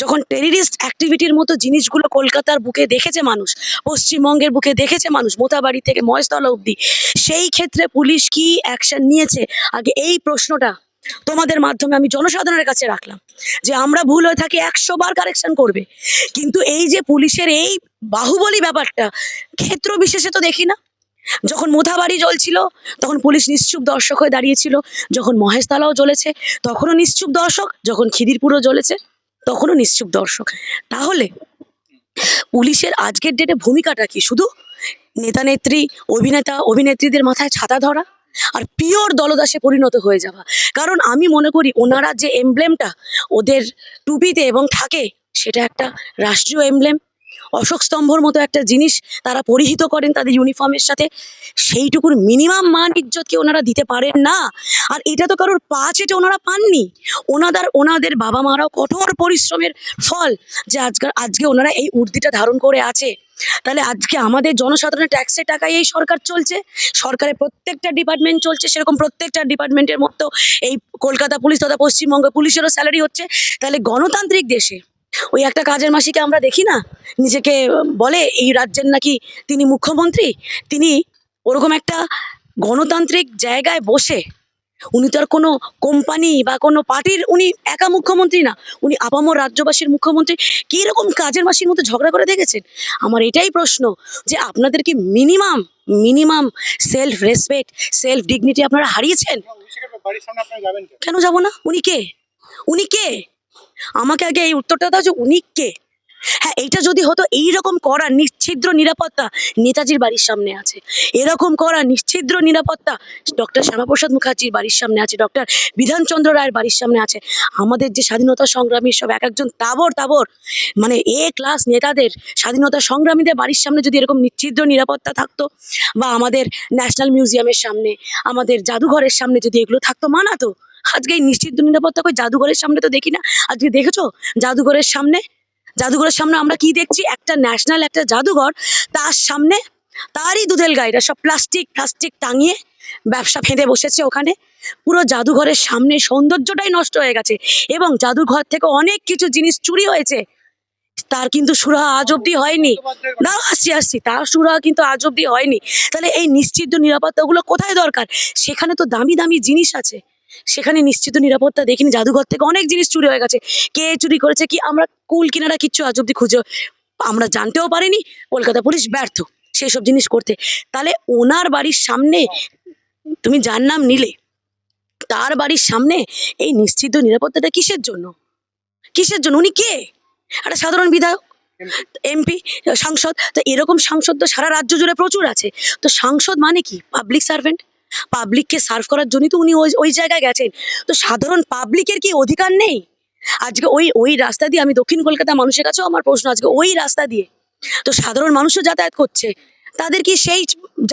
যখন টেরিরিস্ট অ্যাক্টিভিটির মতো জিনিসগুলো কলকাতার বুকে দেখেছে মানুষ, পশ্চিমবঙ্গের বুকে দেখেছে মানুষ মোথাবাড়ি থেকে মহেশতলা অবধি, সেই ক্ষেত্রে পুলিশ কি অ্যাকশন নিয়েছে? আগে এই প্রশ্নটা তোমাদের মাধ্যমে আমি জনসাধারণের কাছে রাখলাম, যে আমরা ভুল হয়ে থাকি একশো বার কারেকশন করবে। কিন্তু এই যে পুলিশের এই বাহুবলী ব্যাপারটা, ক্ষেত্র বিশেষে তো দেখি না। যখন মোথাবাড়ি জ্বলছিল, তখন পুলিশ নিশ্চুপ দর্শক হয়ে দাঁড়িয়েছিল। যখন মহেশতলাও জ্বলেছে, তখনও নিশ্চুপ দর্শক, যখন খিদিরপুরও জ্বলেছে। তখনও নিশ্চুপ দর্শক। তাহলে পুলিশের আজকের ডেটে ভূমিকাটা কি? শুধু নেতা নেত্রী, অভিনেতা, অভিনেত্রীদের মাথায় ছাতা ধরা আর পিওর দলদাসে পরিণত হয়ে যাওয়া? কারণ আমি মনে করি ওনারা যে এমব্লেমটা ওদের টুপিতে এবং থাকে, সেটা একটা রাষ্ট্রীয় এমব্লেম অশোক স্তম্ভর মতো একটা জিনিস তারা পরিহিত করেন তাদের ইউনিফর্মের সাথে। সেইটুকুর মিনিমাম মান ইজ্জত কি ওনারা দিতে পারেন না। আর এটা তো কারোর পা চেটে ওনারা পাননি। ওনাদের ওনাদের বাবা মারাও কঠোর পরিশ্রমের ফল যে আজকাল আজকে ওনারা এই উর্দিটা ধারণ করে আছে। তাহলে আজকে আমাদের জনসাধারণের ট্যাক্সের টাকায় এই সরকার চলছে? সরকারের প্রত্যেকটা ডিপার্টমেন্ট চলছে? সেরকম প্রত্যেকটা ডিপার্টমেন্টের মতো এই কলকাতা পুলিশ তথা পশ্চিমবঙ্গ পুলিশেরও স্যালারি হচ্ছে? তাহলে গণতান্ত্রিক দেশে ওই একটা কাজের মাসিকে আমরা দেখি না? নিজেকে বলে এই রাজ্যের নাকি তিনি মুখ্যমন্ত্রী? তিনি ওরকম একটা গণতান্ত্রিক জায়গায় বসে উনি তো আর কোনো কোম্পানি বা কোনো পার্টির উনি একা মুখ্যমন্ত্রী না উনি আপামর রাজ্যবাসীর মুখ্যমন্ত্রী। কী রকম কাজের মাসির মতো ঝগড়া করে দেখেছেন? আমার এটাই প্রশ্ন যে আপনাদের কি minimum minimum self respect self dignity আপনারা হারিয়েছেন কেন যাব না? উনি কে? উনি কে? আমাকে আগে এই উত্তরটা দাও যে উনি কে? হ্যাঁ এইটা যদি হতো, এইরকম করা নিশ্ছিদ্র নিরাপত্তা নেতাজির বাড়ির সামনে আছে। এরকম করা নিশ্ছিদ্র নিরাপত্তা ডক্টর শ্যামাপ্রসাদ মুখার্জির বাড়ির সামনে আছে, ডক্টর বিধানচন্দ্র রায়ের বাড়ির সামনে আছে। আমাদের যে স্বাধীনতা সংগ্রামী সব এক একজন তাবর তাবর মানে এ ক্লাস নেতাদের স্বাধীনতা সংগ্রামীদের বাড়ির সামনে যদি এরকম নিশ্ছিদ্র নিরাপত্তা থাকতো, বা আমাদের ন্যাশনাল মিউজিয়ামের সামনে, আমাদের জাদুঘরের সামনে যদি এগুলো থাকতো, মানাতো আজকে এই নিশ্চিত নিরাপত্তা কই জাদুঘরের সামনে তো দেখি না। আজকে দেখেছ? জাদুঘরের সামনে? জাদুঘরের সামনে আমরা কি দেখছি? একটা ন্যাশনাল একটা জাদুঘর। তার সামনে তারই দুধেল গাইরা সব প্লাস্টিক প্লাস্টিক টাঙিয়ে ব্যবসা ফেঁদে বসেছে ওখানে। পুরো জাদুঘরের সামনে সৌন্দর্যটাই নষ্ট হয়ে গেছে এবং জাদুঘর থেকে অনেক কিছু জিনিস চুরি হয়েছে। তার কিন্তু সুরাহা আজ অব্দি হয়নি। না আসছি আসছি। তার সুরাহা কিন্তু আজ অব্দি হয়নি। তাহলে এই নিশ্চিত নিরাপত্তাগুলো কোথায় দরকার? সেখানে তো দামি দামি জিনিস আছে। সেখানে নিশ্চিত নিরাপত্তা দেখিনি। জাদুঘর থেকে অনেক জিনিস চুরি হয়ে গেছে। কে চুরি করেছে, কি আমরা কুল কিনারা কিচ্ছু আজ অব্দি খুঁজে আমরা জানতেও পারিনি। কলকাতা পুলিশ ব্যর্থ সেই সব জিনিস করতে। তাহলে ওনার বাড়ির সামনে তুমি যার নাম নিলে, তার বাড়ির সামনে এই নিশ্চিত নিরাপত্তাটা কিসের জন্য? কিসের জন্য? উনি কে? একটা সাধারণ বিধায়ক, এমপি, সাংসদ। তো এরকম সাংসদ তো সারা রাজ্য জুড়ে প্রচুর আছে। তো সাংসদ মানে কি? পাবলিক সার্ভেন্ট পাবলিককে সার্ভ করার জন্যই তো উনি ওই ওই জায়গায় গেছেন। তো সাধারণ পাবলিকের কি অধিকার নেই? আজকে ওই ওই রাস্তা দিয়ে আমি দক্ষিণ কলকাতা মানুষের কাছেও আমার প্রশ্ন, আজকে ওই রাস্তা দিয়ে তো সাধারণ মানুষও যাতায়াত করছে, তাদের কি সেই,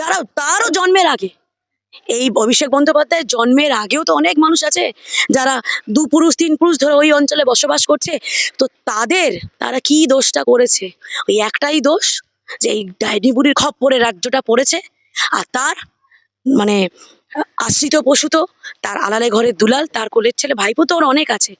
যারা, তারও জন্মের আগে? এই অভিষেক বন্দ্যোপাধ্যায়ের জন্মের আগেও তো অনেক মানুষ আছে, যারা দু পুরুষ, তিন পুরুষ ধরে ওই অঞ্চলে বসবাস করছে, তো তাদের, তারা কি দোষটা করেছে? ওই একটাই দোষ, যে এই ডাইনি বুড়ির খপ্পরে রাজ্যটা পড়েছে, আর তার মানে আশ্রিত পশু তো, তার আলালে ঘরের দুলাল, তার কোলের ছেলে, ভাইপো তো ওর অনেক আছে।